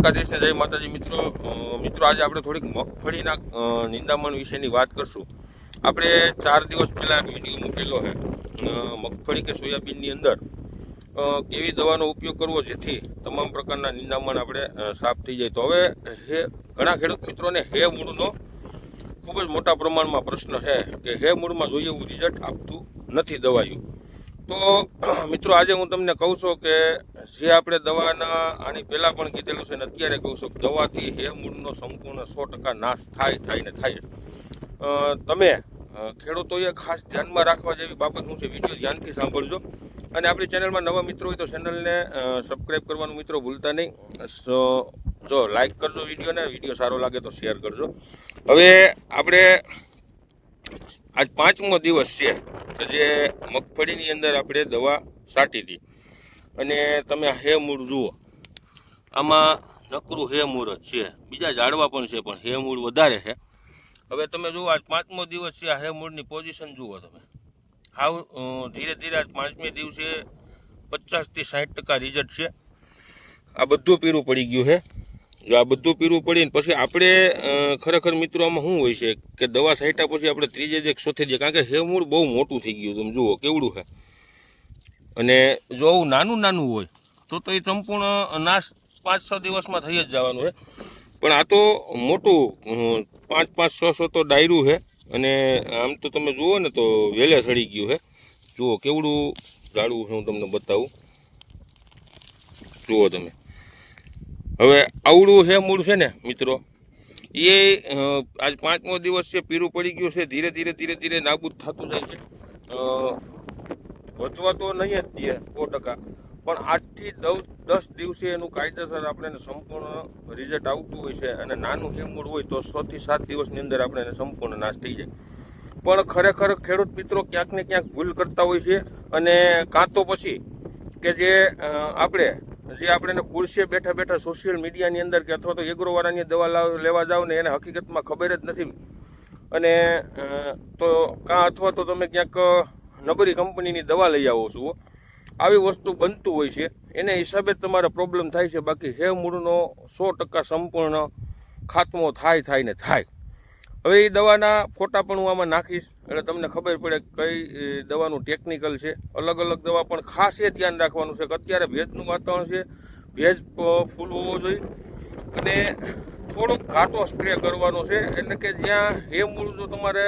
દ્વારકાધીશને જય માતાજી મિત્રો. મિત્રો, આજે આપણે થોડીક મગફળીના નિંદામણ વિશેની વાત કરશું. આપણે ચાર દિવસ પહેલાં વીડિયો મૂકેલો છે. મગફળી કે સોયાબીનની અંદર કેવી દવાનો ઉપયોગ કરવો જેથી તમામ પ્રકારના નિંદામણ આપણે સાફ થઈ જાય. તો હવે હે, ઘણા ખેડૂત મિત્રોને હે મૂળનો ખૂબ જ મોટા પ્રમાણમાં પ્રશ્ન છે કે હે મૂળમાં જોઈએ એવું રિઝલ્ટ આપતું નથી દવાયું. તો મિત્રો, આજે હું તમને કહું છું કે જે આપણે દવાના આની પહેલાં પણ કીધેલું છે ને અત્યારે કહું છું દવાથી હે મૂળનો સંપૂર્ણ સો ટકા નાશ થાય થાય ને થાય. તમે ખેડૂતોએ ખાસ ધ્યાનમાં રાખવા જેવી બાબત હું છે વીડિયો ધ્યાનથી સાંભળજો. અને આપણી ચેનલમાં નવા મિત્રો હોય તો ચેનલને સબસ્ક્રાઈબ કરવાનું મિત્રો ભૂલતા નહીં. જો લાઈક કરજો વિડીયોને, વીડિયો સારો લાગે તો શેર કરજો. હવે આપણે આજ પાંચમો દિવસ છે જે મગફળીની અંદર આપણે દવા છાંટી હતી અને તમે હે મૂળ જુઓ. આમાં નકરું હે મૂળ જ છે. બીજા ઝાડવા પણ છે, પણ હે મૂળ વધારે છે. હવે તમે જુઓ, આજ પાંચમો દિવસ છે, આ હે મૂળની પોઝિશન જુઓ તમે. હાવ ધીરે ધીરે આજ પાંચમે દિવસે પચાસથી સાઠ ટકા રિઝલ્ટ છે. આ બધું પીરું પડી ગયું છે. જો આ બધું પીરું પડીને પછી આપણે ખરેખર મિત્રો, આમાં શું હોય છે કે દવા છાંટ્યા પછી આપણે ત્રીજે એક ચોથે જે, કારણ કે હેમૂળ બહુ મોટું થઈ ગયું તમે જુઓ, કેવડું છે. અને જો આવું નાનું નાનું હોય, તો તો એ સંપૂર્ણ નાશ પાંચ છ દિવસમાં થઈ જ જવાનું છે પણ આ તો મોટું પાંચ પાંચ છ છ તો ડાયરું છે અને આમ તો તમે જુઓ ને તો વેલે સડી ગયું છે જુઓ કેવડું ઝાડવું છે હું તમને બતાવું. જુઓ તમે. હવે આવડું હે મૂળ છે ને, મિત્રો? એ આજ પાંચમો દિવસ છે, પીરું પડી ગયું છે, ધીરે ધીરે ધીરે ધીરે નાબૂદ થતું જાય છે. અ, તો નહીં જ દે સો ટકા. પણ આઠથી દસ દિવસે એનું કાયદેસર આપણે સંપૂર્ણ રિઝલ્ટ આવતું હોય છે અને નાનું હેમૂળ હોય તો છથી સાત દિવસની અંદર આપણે એને સંપૂર્ણ નાશ થઈ જાય. પણ ખરેખર ખેડૂત મિત્રો ક્યાંક ને ક્યાંક ભૂલ કરતા હોય છે અને કાં તો પછી કે જે આપણે જે આપણે ખુરશીએ બેઠા બેઠા સોશિયલ મીડિયાની અંદર કે અથવા તો એગ્રોવાળાની દવા લેવા જાઓ ને એને હકીકતમાં ખબર જ નથી. અને તો કાં અથવા તો તમે ક્યાંક નબળી કંપનીની દવા લઈ આવો છો. આવી વસ્તુ બનતું હોય છે. એને હિસાબે તમારે પ્રોબ્લેમ થાય છે. બાકી હે મૂળનો સો ટકા સંપૂર્ણ ખાતમો થાય થાય ને થાય. હવે એ દવાના ફોટા પણ હું આમાં નાખીશ. એટલે તમને ખબર પડે કઈ દવાનું ટેકનિકલ છે. અલગ અલગ દવા પણ ખાસ એ ધ્યાન રાખવાનું છે. કે અત્યારે ભેજનું વાતાવરણ છે. ભેજ ફૂલ હોવો જોઈએ. અને થોડોક ઘાટો સ્પ્રે કરવાનો છે. એટલે કે જ્યાં હે મૂળ જો તમારે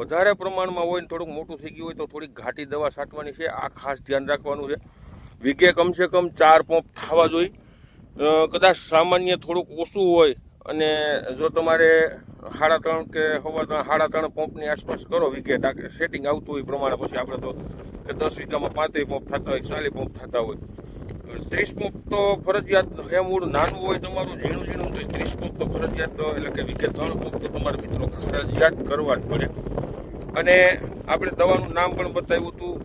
વધારે પ્રમાણમાં હોય ને થોડુંક મોટું થઈ ગયું હોય તો થોડીક ઘાટી દવા છાંટવાની છે. આ ખાસ ધ્યાન રાખવાનું છે. વીઘે કમસે કમ ચાર પંપ થવા જોઈએ. કદાચ સામાન્ય થોડુંક ઓછું હોય અને જો તમારે સાડા ત્રણ કે હવા ત્રણ સાડા ત્રણ પંપની આસપાસ કરો વીઘે સેટિંગ આવતું હોય એ પ્રમાણે પછી આપણે તો કે દસ વીઘામાં પાંત્રીસ પંપ થતા હોય, ચાલીસ પંપ થતા હોય. ત્રીસ પંપ તો ફરજિયાત હે મૂળ નાનું હોય તમારું, ઝીણું ઝીણું તો ત્રીસ પંપ તો ફરજિયાત, એટલે કે વિકે ત્રણ પંપ તો તમારા મિત્રો ફરજિયાત કરવા જ પડે. અને આપણે દવાનું નામ પણ બતાવ્યું હતું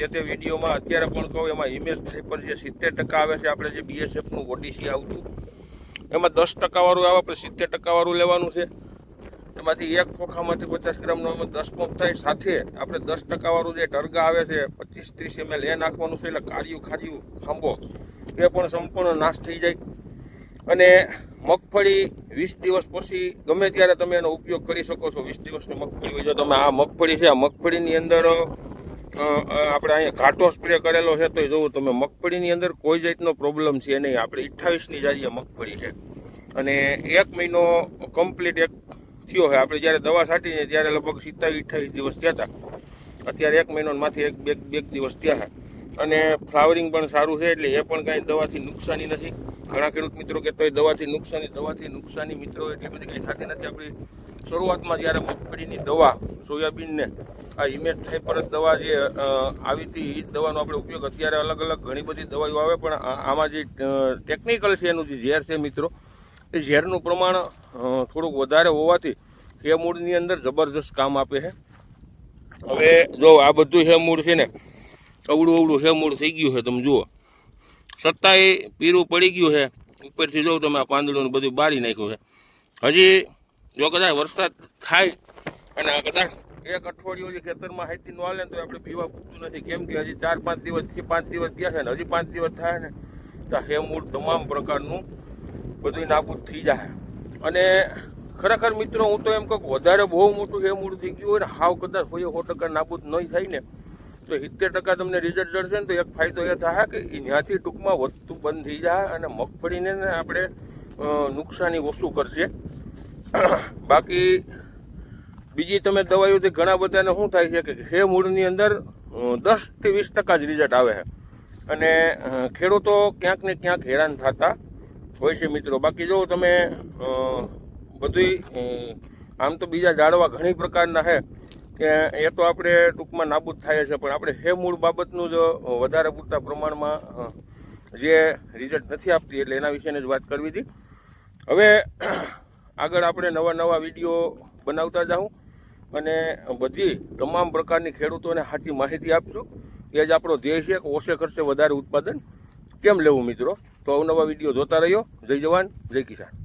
જે તે વિડીયોમાં અત્યારે પણ કહું, એમાં ઇમેજ થઈ પર જે સિત્તેર ટકા આવે છે આપણે જે બીએસએફનું ઓડીસી આવતું. એમાં દસ ટકાવાળું આવે આપણે સિત્તેર ટકાવાળું લેવાનું છે. એમાંથી એક ખોખામાંથી પચાસ ગ્રામનો અમે દસ પંપ થાય સાથે આપણે દસ ટકાવાળું જે ટરગા આવે છે, પચીસ ત્રીસ એમએલ એ નાખવાનું છે એટલે કાર્યું ખાર્યું ખાંભો એ પણ સંપૂર્ણ નાશ થઈ જાય. અને મગફળી વીસ દિવસ પછી ગમે ત્યારે તમે એનો ઉપયોગ કરી શકો છો, વીસ દિવસની મગફળી હોય જો તમે આ મગફળી છે, આ મગફળીની અંદર આપણે અહીંયા ઘાટો સ્પ્રે કરેલો છે તો જોવું તમે, મગફળીની અંદર કોઈ જાતનો પ્રોબ્લેમ છે નહીં. આપણે અઠ્ઠાવીસની જારીએ મગફળી છે. અને એક મહિનો કમ્પ્લીટ એક થયો છે આપણે જ્યારે દવા છાંટીને ત્યારે લગભગ સિત્તાવીસ અઠ્યાવીસ દિવસ થયા હતા. અત્યારે એક મહિનોમાંથી એક, બે બે દિવસ થયા છે. અને ફ્લાવરિંગ પણ સારું છે, એટલે એ પણ કાંઈ દવાથી નુકસાની નથી. ઘણા ખેડૂત મિત્રો કહેતા હોય દવાથી નુકસાની દવાથી નુકસાની મિત્રો, એટલી બધી કંઈ થતી નથી. આપણી શરૂઆતમાં જ્યારે મગફળીની દવા, સોયાબીનને આ ઇમેજ થાય પર દવા જે આવી હતી એ જ દવાનો આપણે ઉપયોગ, અત્યારે અલગ અલગ ઘણી બધી દવાઓ આવે, પણ આમાં જે ટેકનિકલ છે એનું જે ઝેર છે મિત્રો એ ઝેરનું પ્રમાણ થોડુંક વધારે હોવાથી એ મૂળની અંદર જબરજસ્ત કામ આપે છે. હવે જો આ બધું હે મૂળ છે ને, અવળું અવળું હે મૂળ થઈ ગયું છે, તમે જુઓ. છતાંય પીરું પડી ગયું છે, ઉપરથી જોઉં તમે આ પાંદડું બધું બાળી નાખ્યું છે. હજી જો કદાચ વરસાદ થાય અને કદાચ એક અઠવાડિયું હજી ખેતરમાં હાઈતી નો હાલે તો આપણે પીવા પૂરતું નથી. કેમ કે હજી ચાર પાંચ દિવસથી પાંચ દિવસ થયા છે ને, હજી પાંચ દિવસ થાય ને, તો હે મૂળ તમામ પ્રકારનું બધું નાબૂદ થઈ જાય. અને ખરેખર મિત્રો, હું તો એમ કહું વધારે બહુ મોટું એ મૂળ થઈ ગયું હોય ને, હાવ કદાચ હોય સો ટકા નાબૂદ નહીં થાય ને, તો સિત્તેર ટકા તમને રિઝલ્ટ જળશે ને, તો એક ફાયદો એ થાય કે ત્યાંથી ટૂંકમાં વધતું બંધ થઈ જાય અને મગફળીને આપણે નુકસાની ઓછું કરશે. બાકી બીજી તમે દવાઈઓથી ઘણા બધાને શું થાય છે કે હે મૂળની અંદર દસથી વીસ ટકા જ રિઝલ્ટ આવે છે. અને ખેડૂતો ક્યાંક ને ક્યાંક હેરાન થતા હોય છે મિત્રો. બાકી જો તમે બધી આમ તો બીજા ઝાડવા ઘણી પ્રકારના છે કે એ તો આપણે ટૂંકમાં નાબૂદ થાય છે, પણ આપણે હે મૂળ બાબતનું જ વધારે પૂરતા પ્રમાણમાં જે રિઝલ્ટ નથી આપતી એટલે એના વિશેની જ વાત કરવી હતી. હવે આગળ આપણે નવા નવા વીડિયો બનાવતા જાઉં અને બધી તમામ પ્રકારની ખેડૂતોને સાચી માહિતી આપશું. એ જ આપણો ધ્યેય છે કે ઓછે ખર્ચે વધારે ઉત્પાદન કેમ લેવું મિત્રો? તો અવનવા વીડિયો જોતા રહ્યો જય જવાન જય કિસાન.